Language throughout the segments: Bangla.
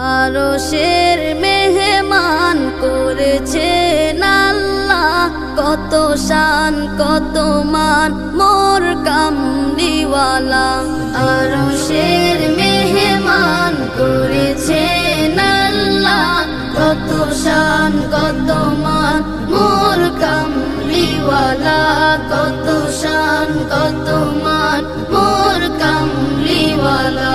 আরও শের মেহমান করেছে আল্লাহ। কত শান, কত মান, মোর কামলিওয়ালা আরও শের মেহমান করেছে আল্লাহ। কত শান, কত মান, মোর কামলিওয়ালা কত শান, কত মান, মোর কামলিওয়ালা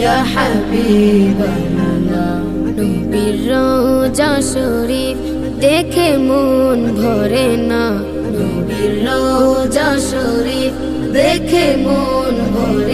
ইয়া হাবিবাল্লাহ নবীর রোজা শরীফ দেখে মন ভরে না। নবীর রোজা শরীফ দেখে মন ভরে